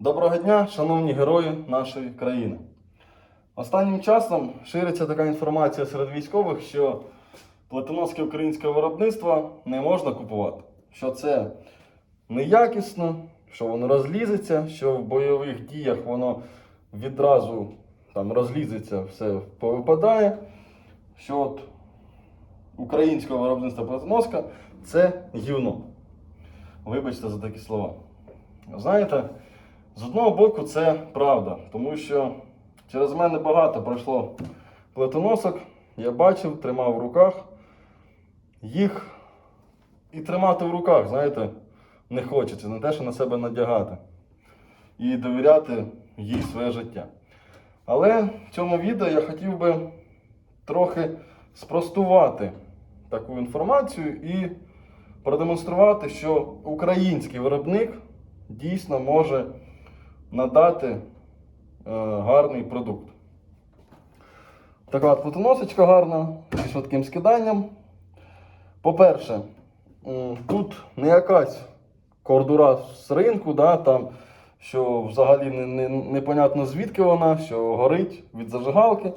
Доброго дня, шановні герої нашої країни. Останнім часом шириться така інформація серед військових, що плитоноске українське виробництво не можна купувати, що це неякісно, що воно розлізеться, що в бойових діях воно відразу там розлізеться, все повипадає. Що от українського виробництва плитоноска це гівно. Вибачте за такі слова. Знаєте, з одного боку, це правда, тому що через мене багато пройшло плитоносок, я бачив, тримав в руках. Їх і тримати в руках, знаєте, не хочеться, не те, що на себе надягати і довіряти їй своє життя. Але в цьому відео я хотів би трохи спростувати таку інформацію і продемонструвати, що український виробник дійсно може надати е, гарний продукт. Така от плитоносочка гарна, зі швидким скиданням. По-перше, тут не якась кордура з ринку, да, там, що взагалі не, не, непонятно звідки вона, що горить від зажигалки.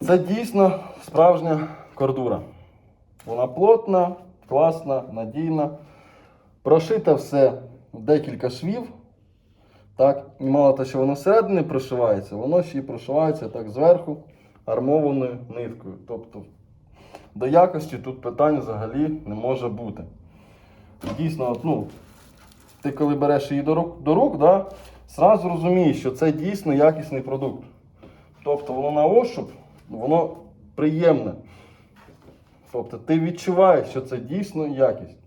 Це дійсно справжня кордура. Вона плотна, класна, надійна. Прошите все декілька швів. Так, мало того, що воно всередині прошивається, воно ще й прошивається так зверху армованою ниткою. Тобто до якості тут питань взагалі не може бути. Дійсно, от, ну, ти коли береш її до рук, до рук да, зразу розумієш, що це дійсно якісний продукт. Тобто воно на ощуп, воно приємне. Тобто ти відчуваєш, що це дійсно якість.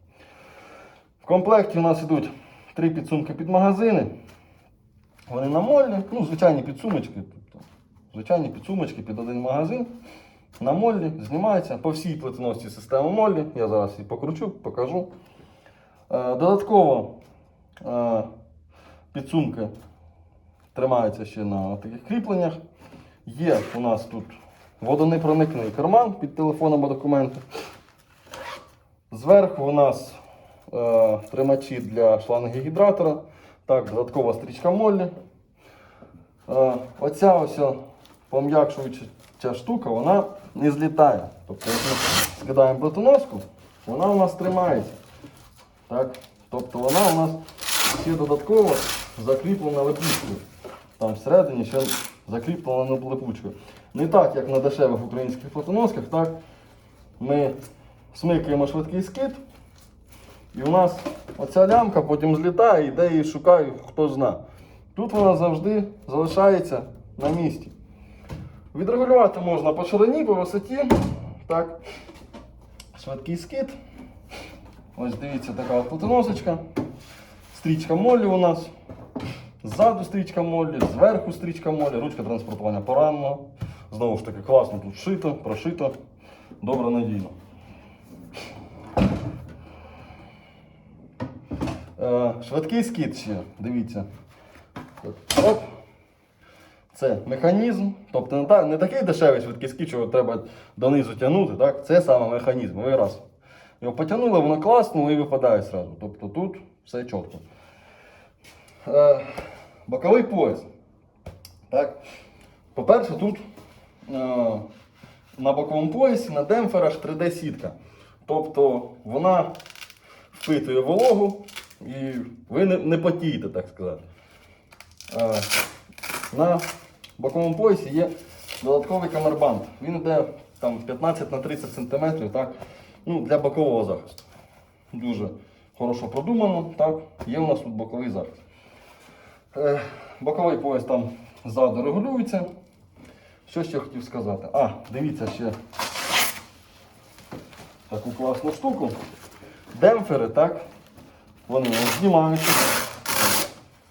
В комплекті у нас йдуть три підсумки під магазини. Вони на моллі, ну, звичайні підсумочки. Тобто, звичайні підсумочки під один магазин. На моллі знімаються по всій плитоносці системи моллі. Я зараз її покручу, покажу. Е, Додатково е, підсумки тримаються ще на таких кріпленнях. Є у нас тут водонепроникний карман під телефоном документи. Зверху у нас е, тримачі для шланги гідратора. Так, додаткова стрічка моллі. Е, оця ось пом'якшуюча штука, вона не злітає. Тобто, як ми скидаємо плитоноску, вона у нас тримається. Так? Тобто вона у нас ще додатково закріплена липучкою. Там всередині ще закріплена липучкою. Не так, як на дешевих українських плитоносках, так? Ми смикаємо швидкий скид, і у нас оця лямка потім злітає, і де її шукаю, хто зна. Тут вона завжди залишається на місці. Відрегулювати можна по ширині, по висоті. Так. Швидкий скид. Ось дивіться, така от плитоносочка. Стрічка молі у нас. Ззаду стрічка молі, зверху стрічка молі, ручка транспортування пораненого. Знову ж таки, класно тут шито, прошито, добре надійно. Е, швидкий скид ще, дивіться. Оп. Це механізм, тобто не, та, не такий дешевий швидкий скид, що треба донизу тягнути, так? це саме механізм. Ви раз його потягнули, воно класно і випадає зразу. Тобто тут все чітко. Е, боковий пояс. По-перше, тут е, на боковому поясі на демпферах 3D-сітка. Тобто вона впитує вологу і ви не, не потієте, так сказати. Е, на боковому поясі є додатковий камербанд. Він йде там 15 на 30 см так? ну, для бокового захисту. Дуже хорошо продумано. Так? Є у нас тут боковий захист. Е, боковий пояс там ззаду регулюється. Що ще хотів сказати? А, дивіться ще таку класну штуку. Демпфери, так? Вони знімаються.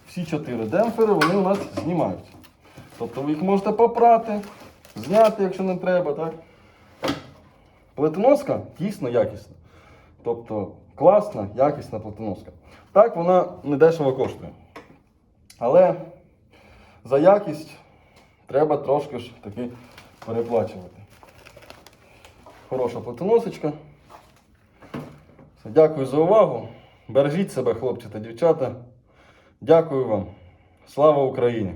Всі чотири демпфери вони у нас знімаються. Тобто ви їх можете попрати, зняти, якщо не треба, так? Плитоноска дійсно якісна. Тобто класна, якісна плитоноска. Так, вона не дешево коштує. Але за якість треба трошки ж таки переплачувати. Хороша плитоносочка. Все, Дякую за увагу. Бережіть себе, хлопці та дівчата. Дякую вам. Слава Україні!